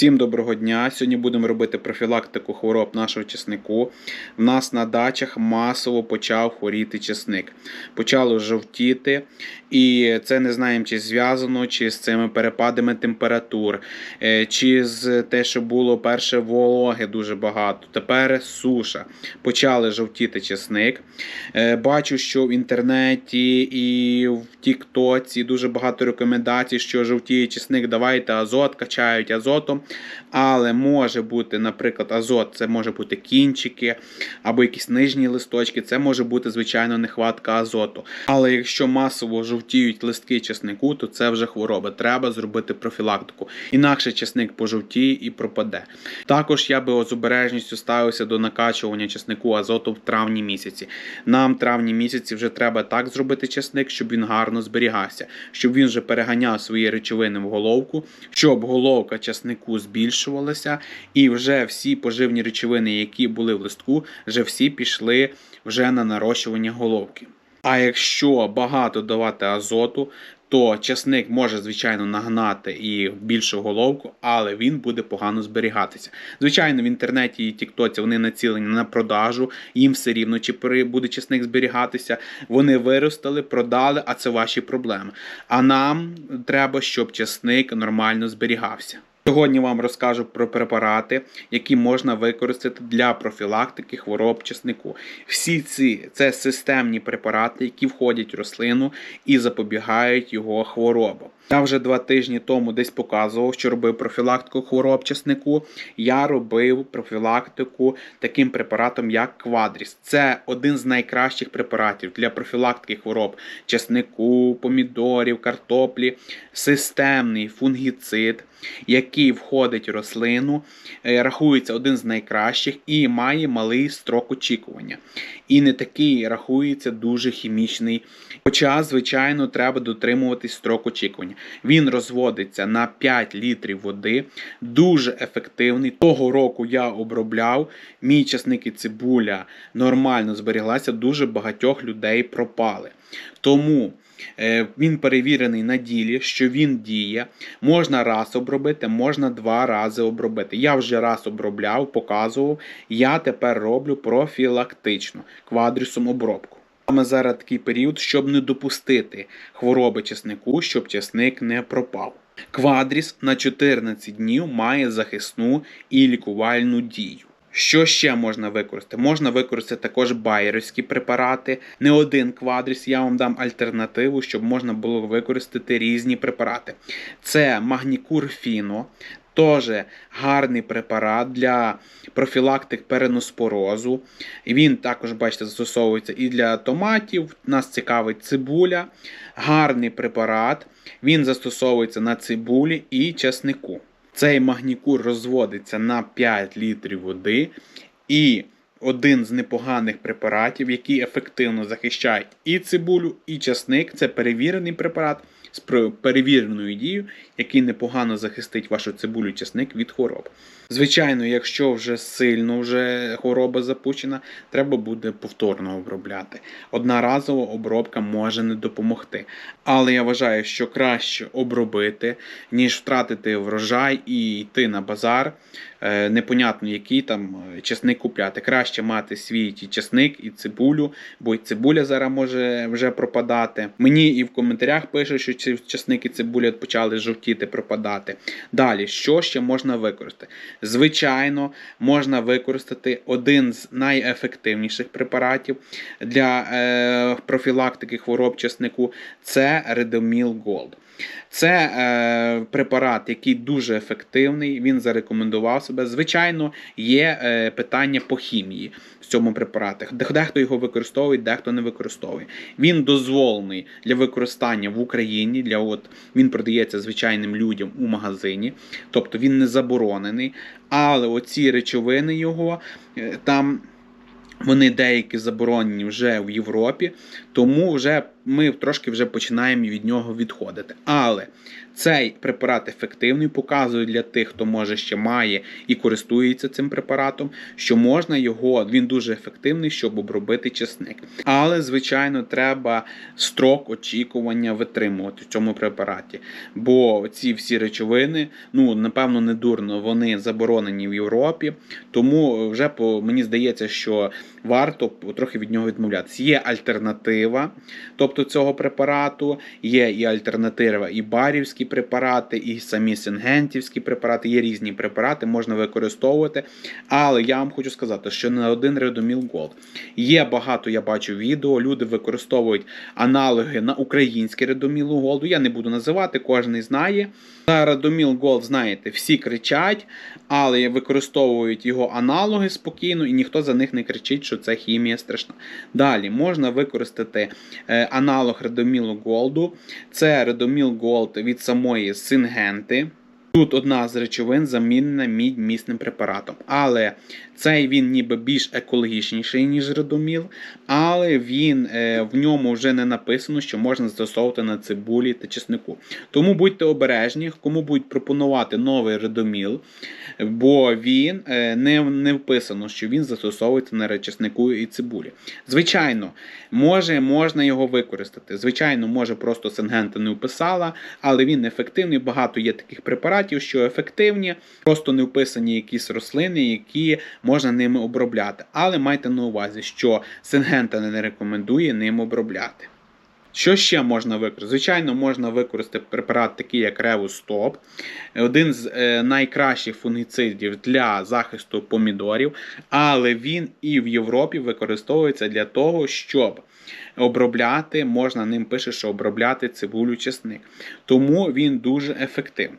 Всім доброго дня! Сьогодні будемо робити профілактику хвороб нашого чеснику. В нас на дачах масово почав хворіти чесник. Почало жовтіти, і це не знаємо, чи зв'язано, чи з цими перепадами температур, е, чи з те, що було перше вологи дуже багато. Тепер суша. Почали жовтіти чесник. Е, Бачу, що в інтернеті і в Тіктоці дуже багато рекомендацій, що жовтіє чесник, давайте азот, качають азотом. Але може бути, наприклад, азот, це може бути кінчики або якісь нижні листочки, це може бути, звичайно, нехватка азоту. Але якщо масово жовтіють листки чеснику, то це вже хвороба. Треба зробити профілактику. Інакше чесник пожовтіє і пропаде. Також я би з обережністю ставився до накачування чеснику азоту в травні місяці. Нам травні місяці вже треба так зробити чесник, щоб він гарно зберігався, щоб він вже переганяв свої речовини в головку, щоб головка чеснику збільшувалася, і вже всі поживні речовини, які були в листку, вже всі пішли вже на нарощування головки. А якщо багато давати азоту, то часник може, звичайно, нагнати і більшу головку, але він буде погано зберігатися. Звичайно, в інтернеті і Тіктоці вони націлені на продажу, їм все рівно, чи буде часник зберігатися. Вони виростили, продали, а це ваші проблеми. А нам треба, щоб часник нормально зберігався. Сьогодні вам розкажу про препарати, які можна використати для профілактики хвороб чеснику. Всі ці це системні препарати, які входять в рослину і запобігають його хворобам. Я вже два тижні тому десь показував, що робив профілактику хвороб чеснику. Я робив профілактику таким препаратом, як Квадріс. Це один з найкращих препаратів для профілактики хвороб чеснику, помідорів, картоплі, системний фунгіцид, який входить в рослину, е, рахується один з найкращих і має малий строк очікування. І не такий рахується дуже хімічний. Хоча, звичайно, треба дотримуватись строк очікування. Він розводиться на 5 літрів води, дуже ефективний. Того року я обробляв, мій часник і цибуля нормально зберіглася, дуже багатьох людей пропали. Тому е, він перевірений на ділі, що він діє. Можна раз обробити, можна два рази обробити. Я вже раз обробляв, показував. Я тепер роблю профілактично квадрісом обробку. Саме зараз такий період, щоб не допустити хвороби чеснику, щоб чесник не пропав. Квадріс на 14 днів має захисну і лікувальну дію. Що ще можна використати? Можна використати також байерівські препарати. Не один квадріс, я вам дам альтернативу, щоб можна було використати різні препарати. Це магнікур фіно, теж гарний препарат для профілактик переноспорозу. Він також, бачите, застосовується і для томатів. Нас цікавить цибуля. Гарний препарат. Він застосовується на цибулі і часнику. Цей магнікур розводиться на 5 літрів води і один з непоганих препаратів, які ефективно захищають і цибулю, і часник. Це перевірений препарат з перевіреною дією, який непогано захистить вашу цибулю чесник від хвороб. Звичайно, якщо вже сильно вже хвороба запущена, треба буде повторно обробляти. Одноразова обробка може не допомогти. Але я вважаю, що краще обробити, ніж втратити врожай і йти на базар. е, Непонятно, який там е, чесник купляти. Краще мати свій ті чесник і цибулю, бо й цибуля зараз може вже пропадати. Мені і в коментарях пишуть, що ці і цибуля почали жовтіти, пропадати. Далі, що ще можна використати? Звичайно, можна використати один з найефективніших препаратів для е, профілактики хвороб чеснику це Redomil Gold. Це е, препарат, який дуже ефективний, він зарекомендував себе. Звичайно, є е, питання по хімії в цьому препараті. Дехто його використовує, дехто не використовує. Він дозволений для використання в Україні. Для от він продається звичайним людям у магазині, тобто він не заборонений. Але оці речовини його е, там. Вони деякі заборонені вже в Європі, тому вже ми трошки вже починаємо від нього відходити. Але цей препарат ефективний, показує для тих, хто може ще має і користується цим препаратом, що можна його, він дуже ефективний, щоб обробити чесник. Але, звичайно, треба строк очікування витримувати в цьому препараті. Бо ці всі речовини, ну напевно, не дурно, вони заборонені в Європі. Тому вже по мені здається, що варто трохи від нього відмовлятися. Є альтернатива, тобто цього препарату, є і альтернатива, і барівські препарати, і самі сингентівські препарати, є різні препарати, можна використовувати. Але я вам хочу сказати, що не один Redomil Gold. Є багато, я бачу відео, люди використовують аналоги на українське Redomil Gold. Я не буду називати, кожен знає. За Redomil Gold, знаєте, всі кричать, але використовують його аналоги спокійно, і ніхто за них не кричить, що це хімія страшна. Далі можна використати е, аналог Redomil Gold. Це Redomil Gold від самої Сингенти. Тут одна з речовин замінена мідь-місним препаратом. Але цей він ніби більш екологічніший, ніж редоміл, але він е, в ньому вже не написано, що можна застосовувати на цибулі та чеснику. Тому будьте обережні, кому будуть пропонувати новий редоміл, бо він е, не, не вписано, що він застосовується на чеснику і цибулі. Звичайно, може, можна його використати. Звичайно, може просто Сенгента не вписала, але він ефективний. Багато є таких препаратів, що ефективні, просто не вписані якісь рослини, які можна ними обробляти. Але майте на увазі, що Сингента не рекомендує ним обробляти. Що ще можна використати? Звичайно, можна використати препарат, такий як Ревустоп, один з е, найкращих фунгіцидів для захисту помідорів, але він і в Європі використовується для того, щоб обробляти, можна ним пише, що обробляти цибулю чесник. Тому він дуже ефективний.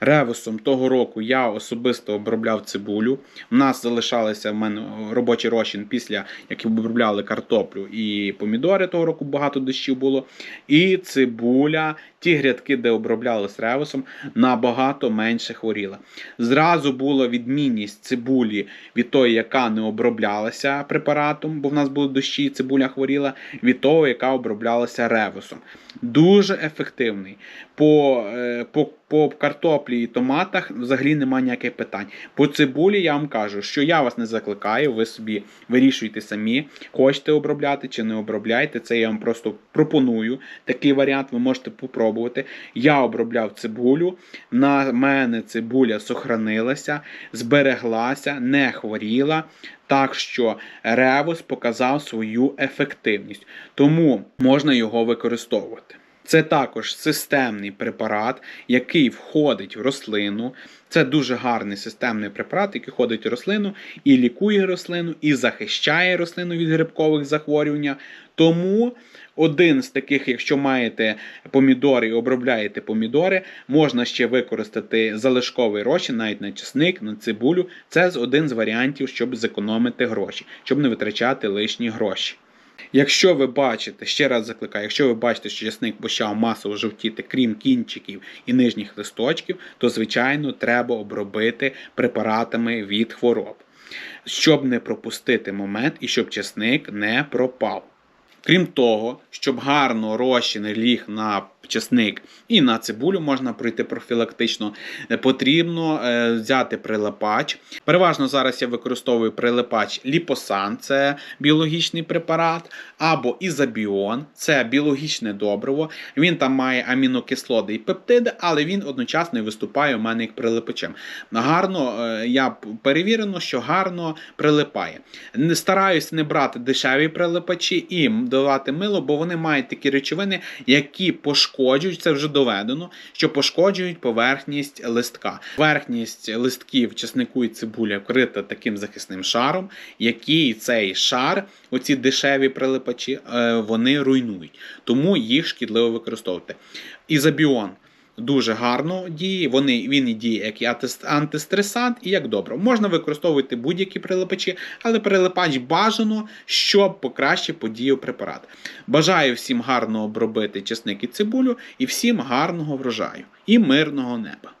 Ревусом того року я особисто обробляв цибулю. У нас залишалися в мене робочий розчин після як обробляли картоплю і помідори того року багато дощів було. І цибуля, ті грядки, де обробляли з ревусом, набагато менше хворіла. Зразу була відмінність цибулі від тої, яка не оброблялася препаратом, бо в нас були дощі, і цибуля хворіла, від того, яка оброблялася ревусом. Дуже ефективний. По, е, по, по картоплі і томатах взагалі немає ніяких питань. По цибулі я вам кажу, що я вас не закликаю, ви собі вирішуйте самі, хочете обробляти чи не обробляйте. Це я вам просто пропоную. Такий варіант ви можете попробувати. Я обробляв цибулю. На мене цибуля сохранилася, збереглася, не хворіла. Так що ревус показав свою ефективність, тому можна його використовувати. Це також системний препарат, який входить в рослину. Це дуже гарний системний препарат, який входить в рослину і лікує рослину, і захищає рослину від грибкових захворювань. Тому один з таких, якщо маєте помідори і обробляєте помідори, можна ще використати залишковий розчин, навіть на чесник, на цибулю. Це один з варіантів, щоб зекономити гроші, щоб не витрачати лишні гроші. Якщо ви бачите, ще раз закликаю, якщо ви бачите, що часник почав масово жовтіти, крім кінчиків і нижніх листочків, то, звичайно, треба обробити препаратами від хвороб, щоб не пропустити момент і щоб часник не пропав. Крім того, щоб гарно розчин ліг на чесник і на цибулю можна пройти профілактично, потрібно е, взяти прилипач. Переважно зараз я використовую прилипач Ліпосан, це біологічний препарат, або Ізабіон, це біологічне добриво. Він там має амінокислоти і пептиди, але він одночасно виступає у мене як прилипачем. Гарно, е, я перевірено, що гарно прилипає. Не стараюся не брати дешеві прилипачі і давати мило, бо вони мають такі речовини, які пошкоджують, це вже доведено, що пошкоджують поверхність листка. Поверхність листків чеснику і цибуля вкрита таким захисним шаром, який цей шар, оці дешеві прилипачі, е, вони руйнують. Тому їх шкідливо використовувати. Ізобіон дуже гарно діє. Вони, він і діє як і антистресант, і як добре. Можна використовувати будь-які прилипачі, але прилипач бажано, щоб покраще подіяв препарат. Бажаю всім гарно обробити чесник і цибулю і всім гарного врожаю і мирного неба.